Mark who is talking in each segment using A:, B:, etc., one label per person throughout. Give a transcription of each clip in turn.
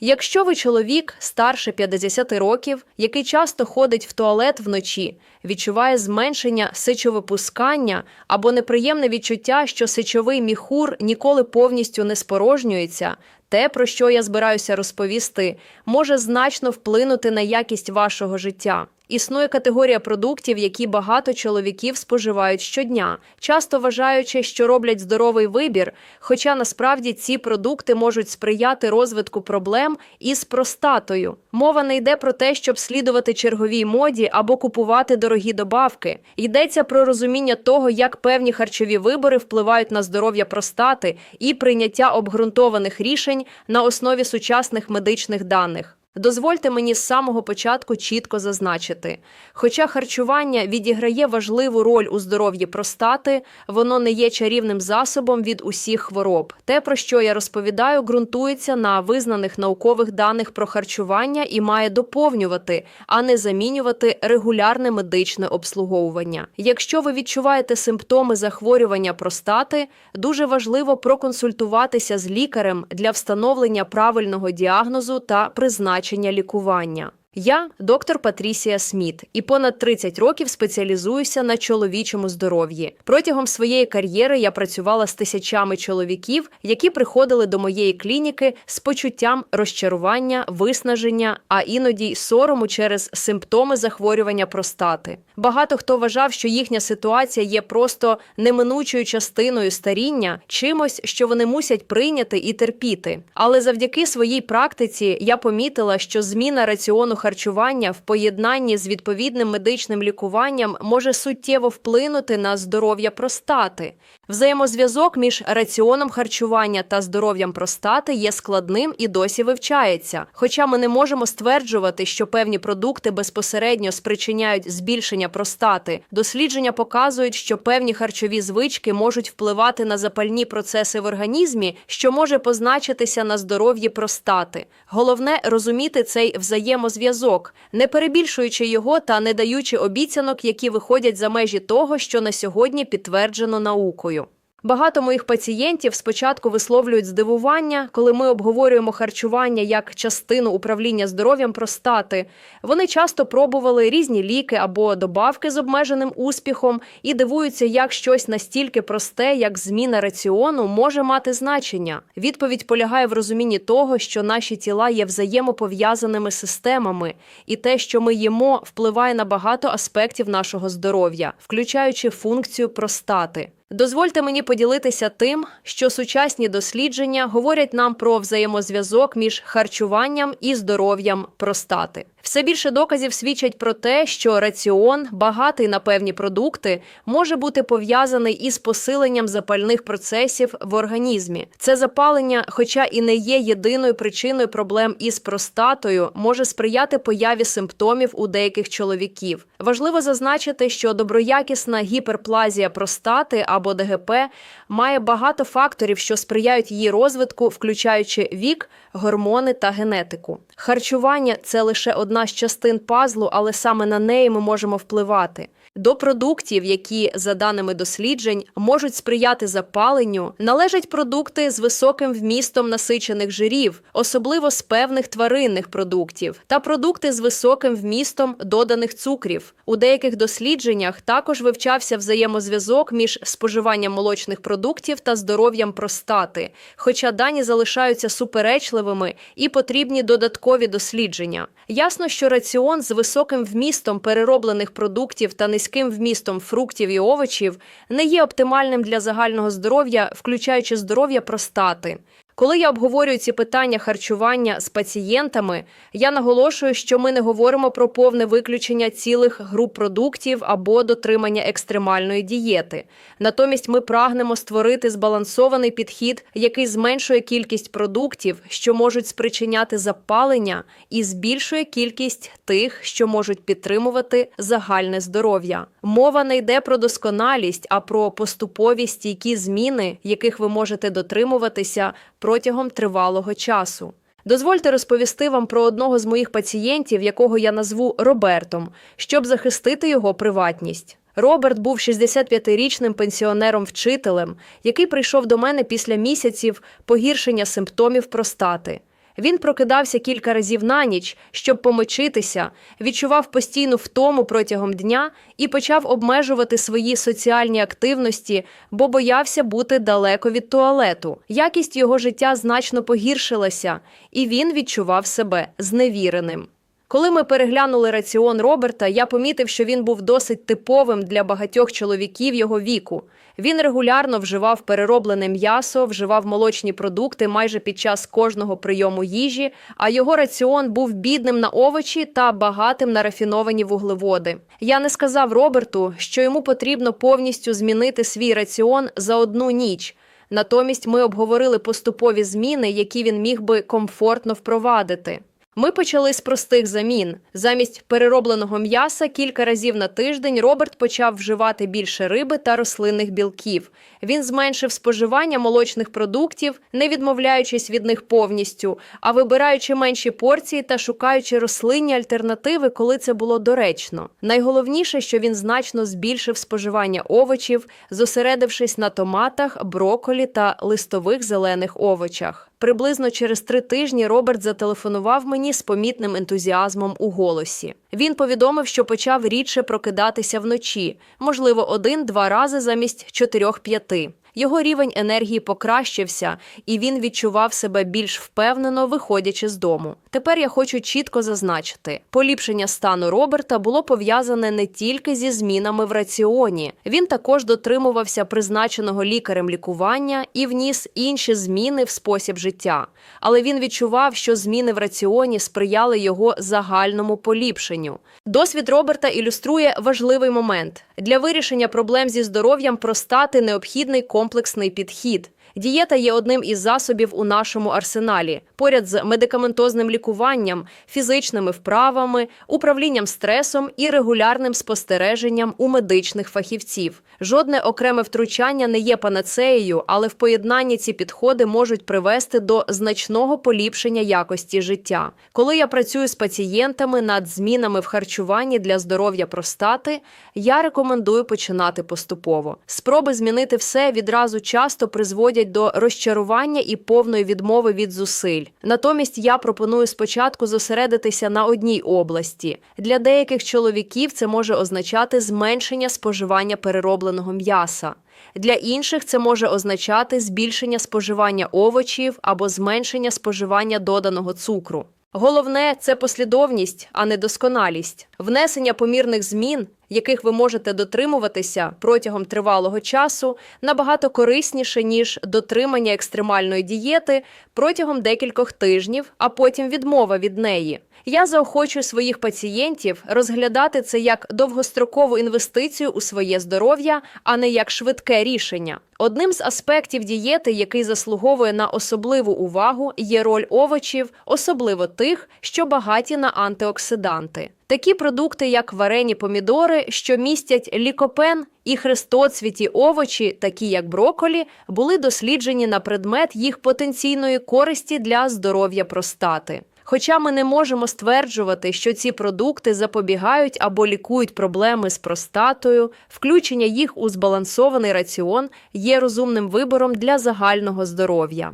A: Якщо ви чоловік старше 50 років, який часто ходить в туалет вночі, відчуває зменшення сечовипускання або неприємне відчуття, що сечовий міхур ніколи повністю не спорожнюється, те, про що я збираюся розповісти, може значно вплинути на якість вашого життя. Існує категорія продуктів, які багато чоловіків споживають щодня, часто вважаючи, що роблять здоровий вибір, хоча насправді ці продукти можуть сприяти розвитку проблем із простатою. Мова не йде про те, щоб слідувати черговій моді або купувати дорогі добавки. Йдеться про розуміння того, як певні харчові вибори впливають на здоров'я простати і прийняття обґрунтованих рішень на основі сучасних медичних даних. Дозвольте мені з самого початку чітко зазначити: хоча харчування відіграє важливу роль у здоров'ї простати, воно не є чарівним засобом від усіх хвороб. Те, про що я розповідаю, ґрунтується на визнаних наукових даних про харчування і має доповнювати, а не замінювати регулярне медичне обслуговування. Якщо ви відчуваєте симптоми захворювання простати, дуже важливо проконсультуватися з лікарем для встановлення правильного діагнозу та призначення лікування. Я доктор Патрісія Сміт і понад 30 років спеціалізуюся на чоловічому здоров'ї. Протягом своєї кар'єри я працювала з тисячами чоловіків, які приходили до моєї клініки з почуттям розчарування, виснаження, а іноді й сорому через симптоми захворювання простати. Багато хто вважав, що їхня ситуація є просто неминучою частиною старіння, чимось, що вони мусять прийняти і терпіти. Але завдяки своїй практиці я помітила, що зміна раціону харчування в поєднанні з відповідним медичним лікуванням може суттєво вплинути на здоров'я простати. Взаємозв'язок між раціоном харчування та здоров'ям простати є складним і досі вивчається. Хоча ми не можемо стверджувати, що певні продукти безпосередньо спричиняють збільшення простати, дослідження показують, що певні харчові звички можуть впливати на запальні процеси в організмі, що може позначитися на здоров'ї простати. Головне розуміти цей взаємозв'язок, не перебільшуючи його та не даючи обіцянок, які виходять за межі того, що на сьогодні підтверджено наукою. Багато моїх пацієнтів спочатку висловлюють здивування, коли ми обговорюємо харчування як частину управління здоров'ям простати. Вони часто пробували різні ліки або добавки з обмеженим успіхом і дивуються, як щось настільки просте, як зміна раціону, може мати значення. Відповідь полягає в розумінні того, що наші тіла є взаємопов'язаними системами, і те, що ми їмо, впливає на багато аспектів нашого здоров'я, включаючи функцію простати. Дозвольте мені поділитися тим, що сучасні дослідження говорять нам про взаємозв'язок між харчуванням і здоров'ям простати. Все більше доказів свідчать про те, що раціон, багатий на певні продукти, може бути пов'язаний із посиленням запальних процесів в організмі. Це запалення, хоча і не є єдиною причиною проблем із простатою, може сприяти появі симптомів у деяких чоловіків. Важливо зазначити, що доброякісна гіперплазія простати або ДГП має багато факторів, що сприяють її розвитку, включаючи вік, гормони та генетику. Харчування це лише одна з частин пазлу, але саме на неї ми можемо впливати. До продуктів, які, за даними досліджень, можуть сприяти запаленню, належать продукти з високим вмістом насичених жирів, особливо з певних тваринних продуктів, та продукти з високим вмістом доданих цукрів. У деяких дослідженнях також вивчався взаємозв'язок між споживанням молочних продуктів та здоров'ям простати, хоча дані залишаються суперечливими і потрібні додаткові дослідження. Ясно, що раціон з високим вмістом перероблених продуктів та низьким вмістом фруктів і овочів не є оптимальним для загального здоров'я, включаючи здоров'я простати. Коли я обговорюю ці питання харчування з пацієнтами, я наголошую, що ми не говоримо про повне виключення цілих груп продуктів або дотримання екстремальної дієти. Натомість ми прагнемо створити збалансований підхід, який зменшує кількість продуктів, що можуть спричиняти запалення, і збільшує кількість тих, що можуть підтримувати загальне здоров'я. Мова не йде про досконалість, а про поступові стійкі зміни, яких ви можете дотримуватися протягом тривалого часу. Дозвольте розповісти вам про одного з моїх пацієнтів, якого я назву Робертом, щоб захистити його приватність. Роберт був 65-річним пенсіонером-вчителем, який прийшов до мене після місяців погіршення симптомів простати. Він прокидався кілька разів на ніч, щоб помочитися, відчував постійну втому протягом дня і почав обмежувати свої соціальні активності, бо боявся бути далеко від туалету. Якість його життя значно погіршилася, і він відчував себе зневіреним. Коли ми переглянули раціон Роберта, я помітив, що він був досить типовим для багатьох чоловіків його віку. Він регулярно вживав перероблене м'ясо, вживав молочні продукти майже під час кожного прийому їжі, а його раціон був бідним на овочі та багатим на рафіновані вуглеводи. Я не сказав Роберту, що йому потрібно повністю змінити свій раціон за одну ніч. Натомість ми обговорили поступові зміни, які він міг би комфортно впровадити. Ми почали з простих замін. Замість переробленого м'яса кілька разів на тиждень Роберт почав вживати більше риби та рослинних білків. Він зменшив споживання молочних продуктів, не відмовляючись від них повністю, а вибираючи менші порції та шукаючи рослинні альтернативи, коли це було доречно. Найголовніше, що він значно збільшив споживання овочів, зосередившись на томатах, броколі та листових зелених овочах. Приблизно через три тижні Роберт зателефонував мені з помітним ентузіазмом у голосі. Він повідомив, що почав рідше прокидатися вночі, можливо, один-два рази замість чотирьох-п'яти. Його рівень енергії покращився, і він відчував себе більш впевнено, виходячи з дому. Тепер я хочу чітко зазначити: поліпшення стану Роберта було пов'язане не тільки зі змінами в раціоні. Він також дотримувався призначеного лікарем лікування і вніс інші зміни в спосіб життя. Але він відчував, що зміни в раціоні сприяли його загальному поліпшенню. Досвід Роберта ілюструє важливий момент для вирішення проблем зі здоров'ям простати необхідний комплексний підхід. Дієта є одним із засобів у нашому арсеналі, поряд з медикаментозним лікуванням, фізичними вправами, управлінням стресом і регулярним спостереженням у медичних фахівців. Жодне окреме втручання не є панацеєю, але в поєднанні ці підходи можуть привести до значного поліпшення якості життя. Коли я працюю з пацієнтами над змінами в харчуванні для здоров'я простати, я рекомендую починати поступово. Спроби змінити все відразу часто призводять до розчарування і повної відмови від зусиль. Натомість я пропоную спочатку зосередитися на одній області. Для деяких чоловіків це може означати зменшення споживання переробленого м'яса. Для інших це може означати збільшення споживання овочів або зменшення споживання доданого цукру. Головне це послідовність, а не досконалість. Внесення помірних змін, яких ви можете дотримуватися протягом тривалого часу, набагато корисніше ніж дотримання екстремальної дієти протягом декількох тижнів, а потім відмова від неї. Я заохочую своїх пацієнтів розглядати це як довгострокову інвестицію у своє здоров'я, а не як швидке рішення. Одним з аспектів дієти, який заслуговує на особливу увагу, є роль овочів, особливо тих, що багаті на антиоксиданти. Такі продукти, як варені помідори, що містять лікопен і хрестоцвіті овочі, такі як броколі, були досліджені на предмет їх потенційної користі для здоров'я простати. Хоча ми не можемо стверджувати, що ці продукти запобігають або лікують проблеми з простатою, включення їх у збалансований раціон є розумним вибором для загального здоров'я.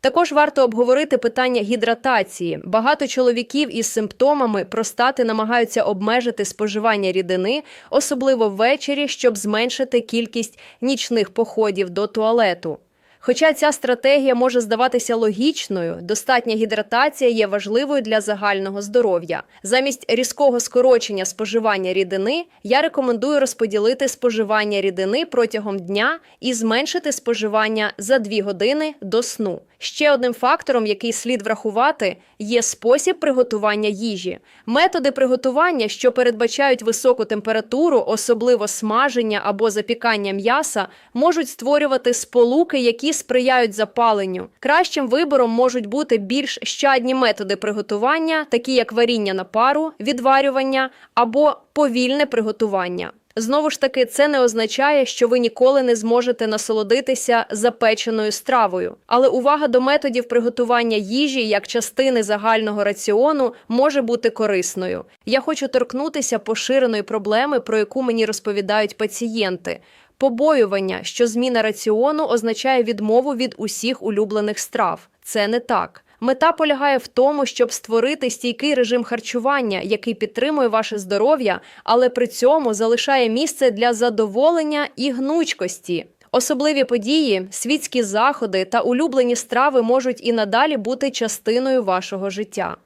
A: Також варто обговорити питання гідратації. Багато чоловіків із симптомами простати намагаються обмежити споживання рідини, особливо ввечері, щоб зменшити кількість нічних походів до туалету. Хоча ця стратегія може здаватися логічною, достатня гідратація є важливою для загального здоров'я. Замість різкого скорочення споживання рідини я рекомендую розподілити споживання рідини протягом дня і зменшити споживання за 2 години до сну. Ще одним фактором, який слід врахувати, є спосіб приготування їжі. Методи приготування, що передбачають високу температуру, особливо смаження або запікання м'яса, можуть створювати сполуки, які сприяють запаленню. Кращим вибором можуть бути більш щадні методи приготування, такі як варіння на пару, відварювання або повільне приготування. Знову ж таки, це не означає, що ви ніколи не зможете насолодитися запеченою стравою. Але увага до методів приготування їжі як частини загального раціону може бути корисною. Я хочу торкнутися поширеної проблеми, про яку мені розповідають пацієнти. Побоювання, що зміна раціону означає відмову від усіх улюблених страв. Це не так. Мета полягає в тому, щоб створити стійкий режим харчування, який підтримує ваше здоров'я, але при цьому залишає місце для задоволення і гнучкості. Особливі події, світські заходи та улюблені страви можуть і надалі бути частиною вашого життя.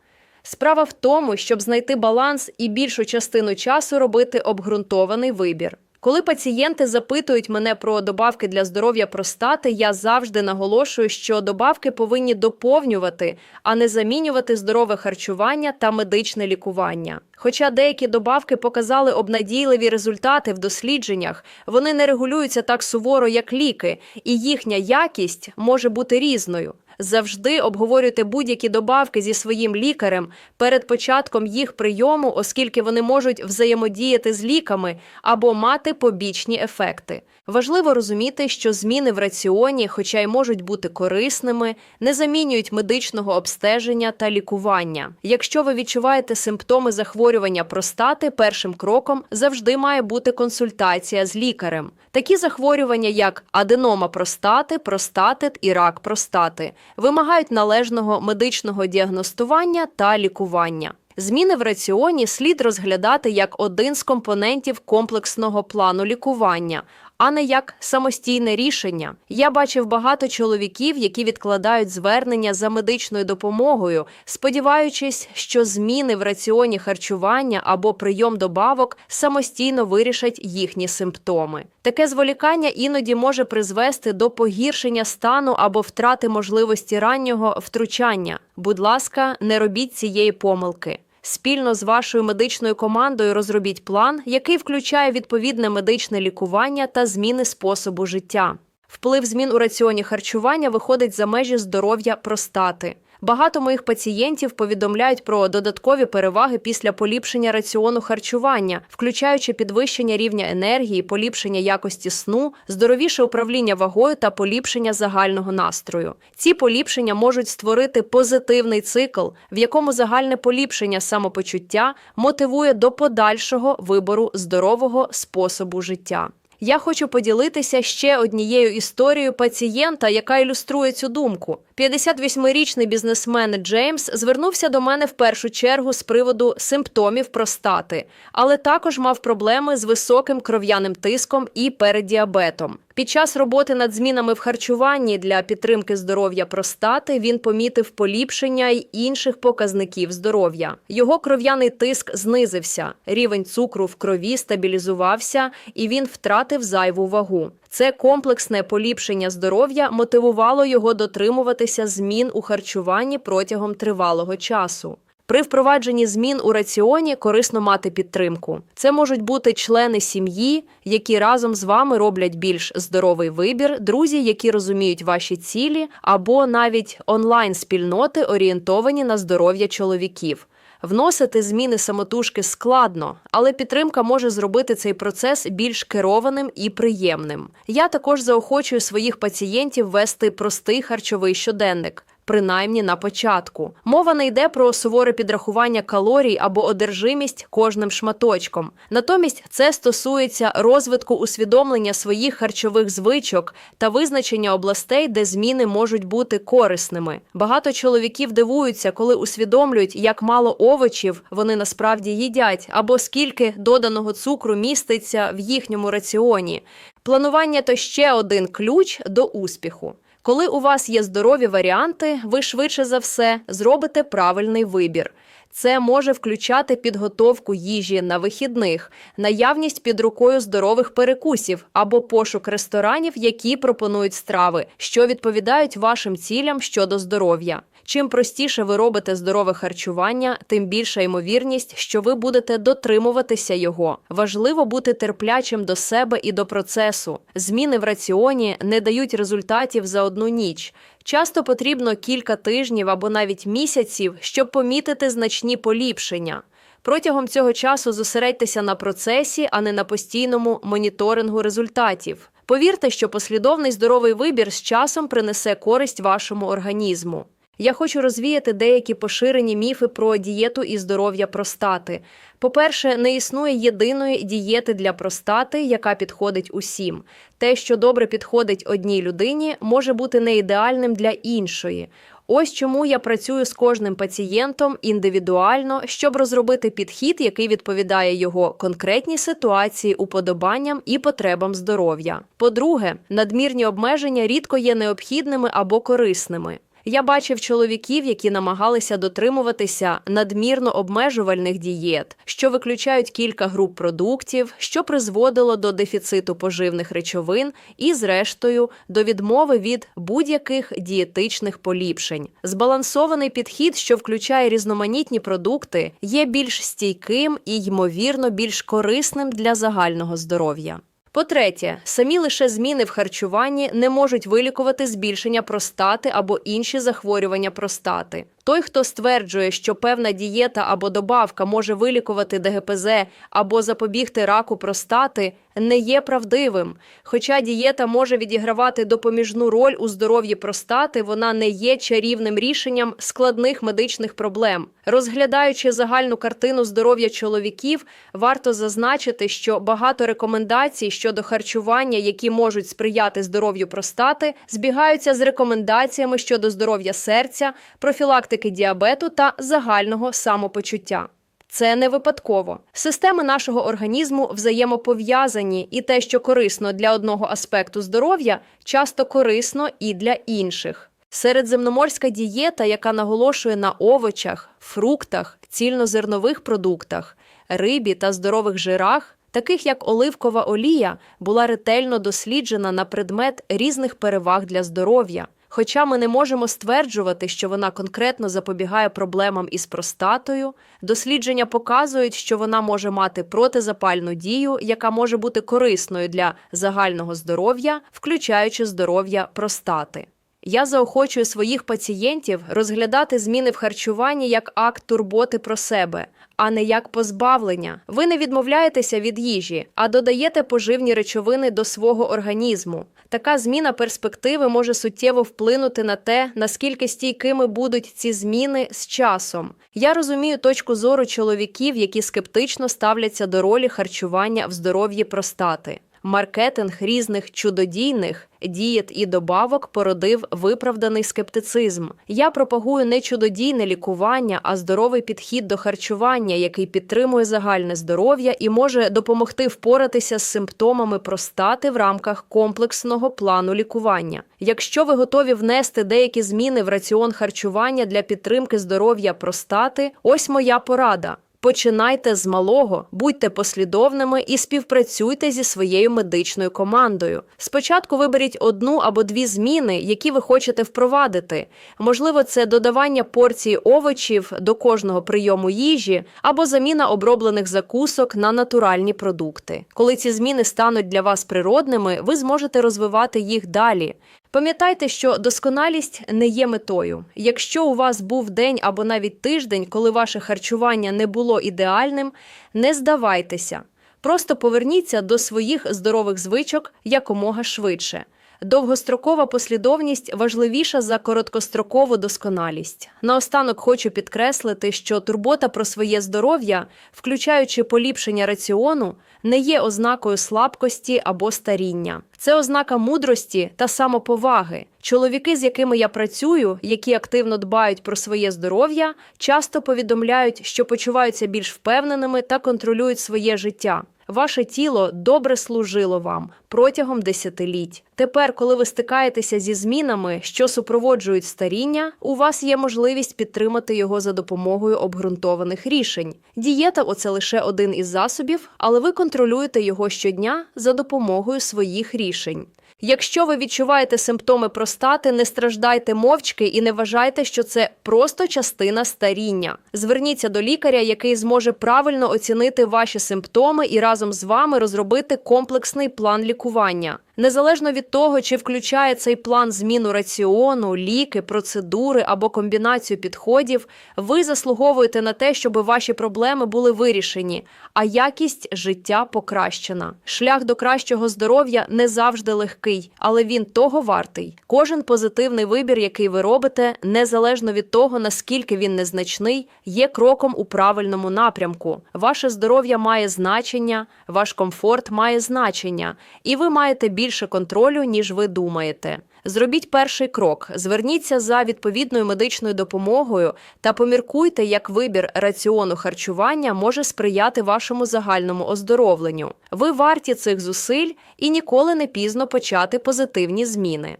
A: Справа в тому, щоб знайти баланс і більшу частину часу робити обґрунтований вибір. Коли пацієнти запитують мене про добавки для здоров'я простати, я завжди наголошую, що добавки повинні доповнювати, а не замінювати здорове харчування та медичне лікування. Хоча деякі добавки показали обнадійливі результати в дослідженнях, вони не регулюються так суворо, як ліки, і їхня якість може бути різною. Завжди обговорюйте будь-які добавки зі своїм лікарем перед початком їх прийому, оскільки вони можуть взаємодіяти з ліками або мати побічні ефекти. Важливо розуміти, що зміни в раціоні, хоча й можуть бути корисними, не замінюють медичного обстеження та лікування. Якщо ви відчуваєте симптоми захворювання простати, першим кроком завжди має бути консультація з лікарем. Такі захворювання, як аденома простати, простатит і рак простати, вимагають належного медичного діагностування та лікування. Зміни в раціоні слід розглядати як один з компонентів комплексного плану лікування, а не як самостійне рішення. Я бачив багато чоловіків, які відкладають звернення за медичною допомогою, сподіваючись, що зміни в раціоні харчування або прийом добавок самостійно вирішать їхні симптоми. Таке зволікання іноді може призвести до погіршення стану або втрати можливості раннього втручання. Будь ласка, не робіть цієї помилки. Спільно з вашою медичною командою розробіть план, який включає відповідне медичне лікування та зміни способу життя. Вплив змін у раціоні харчування виходить за межі здоров'я простати. Багато моїх пацієнтів повідомляють про додаткові переваги після поліпшення раціону харчування, включаючи підвищення рівня енергії, поліпшення якості сну, здоровіше управління вагою та поліпшення загального настрою. Ці поліпшення можуть створити позитивний цикл, в якому загальне поліпшення самопочуття мотивує до подальшого вибору здорового способу життя. Я хочу поділитися ще однією історією пацієнта, яка ілюструє цю думку. 58-річний бізнесмен Джеймс звернувся до мене в першу чергу з приводу симптомів простати, але також мав проблеми з високим кров'яним тиском і переддіабетом. Під час роботи над змінами в харчуванні для підтримки здоров'я простати він помітив поліпшення й інших показників здоров'я. Його кров'яний тиск знизився, рівень цукру в крові стабілізувався, і він втратив зайву вагу. Це комплексне поліпшення здоров'я мотивувало його дотримуватися змін у харчуванні протягом тривалого часу. При впровадженні змін у раціоні корисно мати підтримку. Це можуть бути члени сім'ї, які разом з вами роблять більш здоровий вибір, друзі, які розуміють ваші цілі, або навіть онлайн-спільноти, орієнтовані на здоров'я чоловіків. Вносити зміни самотужки складно, але підтримка може зробити цей процес більш керованим і приємним. Я також заохочую своїх пацієнтів вести простий харчовий щоденник. Принаймні на початку мова не йде про суворе підрахування калорій або одержимість кожним шматочком. Натомість це стосується розвитку усвідомлення своїх харчових звичок та визначення областей, де зміни можуть бути корисними. Багато чоловіків дивуються, коли усвідомлюють, як мало овочів вони насправді їдять, або скільки доданого цукру міститься в їхньому раціоні. Планування то ще один ключ до успіху. Коли у вас є здорові варіанти, ви швидше за все зробите правильний вибір. Це може включати підготовку їжі на вихідних, наявність під рукою здорових перекусів або пошук ресторанів, які пропонують страви, що відповідають вашим цілям щодо здоров'я. Чим простіше ви робите здорове харчування, тим більша ймовірність, що ви будете дотримуватися його. Важливо бути терплячим до себе і до процесу. Зміни в раціоні не дають результатів за одну ніч. Часто потрібно кілька тижнів або навіть місяців, щоб помітити значні поліпшення. Протягом цього часу зосередьтеся на процесі, а не на постійному моніторингу результатів. Повірте, що послідовний здоровий вибір з часом принесе користь вашому організму. Я хочу розвіяти деякі поширені міфи про дієту і здоров'я простати. По-перше, не існує єдиної дієти для простати, яка підходить усім. Те, що добре підходить одній людині, може бути не ідеальним для іншої. Ось чому я працюю з кожним пацієнтом індивідуально, щоб розробити підхід, який відповідає його конкретній ситуації, уподобанням і потребам здоров'я. По-друге, надмірні обмеження рідко є необхідними або корисними. Я бачив чоловіків, які намагалися дотримуватися надмірно обмежувальних дієт, що виключають кілька груп продуктів, що призводило до дефіциту поживних речовин і, зрештою, до відмови від будь-яких дієтичних поліпшень. Збалансований підхід, що включає різноманітні продукти, є більш стійким і, ймовірно, більш корисним для загального здоров'я. По-третє, самі лише зміни в харчуванні не можуть вилікувати збільшення простати або інші захворювання простати. Той, хто стверджує, що певна дієта або добавка може вилікувати ДГПЗ або запобігти раку простати, не є правдивим. Хоча дієта може відігравати допоміжну роль у здоров'ї простати, вона не є чарівним рішенням складних медичних проблем. Розглядаючи загальну картину здоров'я чоловіків, варто зазначити, що багато рекомендацій щодо харчування, які можуть сприяти здоров'ю простати, збігаються з рекомендаціями щодо здоров'я серця, профілактики діабету та загального самопочуття. Це не випадково. Системи нашого організму взаємопов'язані, і те, що корисно для одного аспекту здоров'я, часто корисно і для інших. Середземноморська дієта, яка наголошує на овочах, фруктах, цільнозернових продуктах, рибі та здорових жирах, таких як оливкова олія, була ретельно досліджена на предмет різних переваг для здоров'я. Хоча ми не можемо стверджувати, що вона конкретно запобігає проблемам із простатою, дослідження показують, що вона може мати протизапальну дію, яка може бути корисною для загального здоров'я, включаючи здоров'я простати. Я заохочую своїх пацієнтів розглядати зміни в харчуванні як акт турботи про себе, а не як позбавлення. Ви не відмовляєтеся від їжі, а додаєте поживні речовини до свого організму. Така зміна перспективи може суттєво вплинути на те, наскільки стійкими будуть ці зміни з часом. Я розумію точку зору чоловіків, які скептично ставляться до ролі харчування в здоров'ї простати. Маркетинг різних чудодійних дієт і добавок породив виправданий скептицизм. Я пропагую не чудодійне лікування, а здоровий підхід до харчування, який підтримує загальне здоров'я і може допомогти впоратися з симптомами простати в рамках комплексного плану лікування. Якщо ви готові внести деякі зміни в раціон харчування для підтримки здоров'я простати, ось моя порада. Починайте з малого, будьте послідовними і співпрацюйте зі своєю медичною командою. Спочатку виберіть одну або дві зміни, які ви хочете впровадити. Можливо, це додавання порції овочів до кожного прийому їжі або заміна оброблених закусок на натуральні продукти. Коли ці зміни стануть для вас природними, ви зможете розвивати їх далі. Пам'ятайте, що досконалість не є метою. Якщо у вас був день або навіть тиждень, коли ваше харчування не було ідеальним, не здавайтеся. Просто поверніться до своїх здорових звичок якомога швидше. Довгострокова послідовність важливіша за короткострокову досконалість. Наостанок хочу підкреслити, що турбота про своє здоров'я, включаючи поліпшення раціону, не є ознакою слабкості або старіння. Це ознака мудрості та самоповаги. Чоловіки, з якими я працюю, які активно дбають про своє здоров'я, часто повідомляють, що почуваються більш впевненими та контролюють своє життя. Ваше тіло добре служило вам протягом десятиліть. Тепер, коли ви стикаєтеся зі змінами, що супроводжують старіння, у вас є можливість підтримати його за допомогою обґрунтованих рішень. Дієта оце лише один із засобів, але ви контролюєте його щодня за допомогою своїх рішень. Якщо ви відчуваєте симптоми простати, не страждайте мовчки і не вважайте, що це просто частина старіння. Зверніться до лікаря, який зможе правильно оцінити ваші симптоми і разом з вами розробити комплексний план лікування. Незалежно від того, чи включає цей план зміну раціону, ліки, процедури або комбінацію підходів, ви заслуговуєте на те, щоб ваші проблеми були вирішені, а якість життя покращена. Шлях до кращого здоров'я не завжди легкий, але він того вартий. Кожен позитивний вибір, який ви робите, незалежно від того, наскільки він незначний, є кроком у правильному напрямку. Ваше здоров'я має значення, ваш комфорт має значення, і ви маєте більше контролю, ніж ви думаєте. Зробіть перший крок, зверніться за відповідною медичною допомогою та поміркуйте, як вибір раціону харчування може сприяти вашому загальному оздоровленню. Ви варті цих зусиль і ніколи не пізно почати позитивні зміни.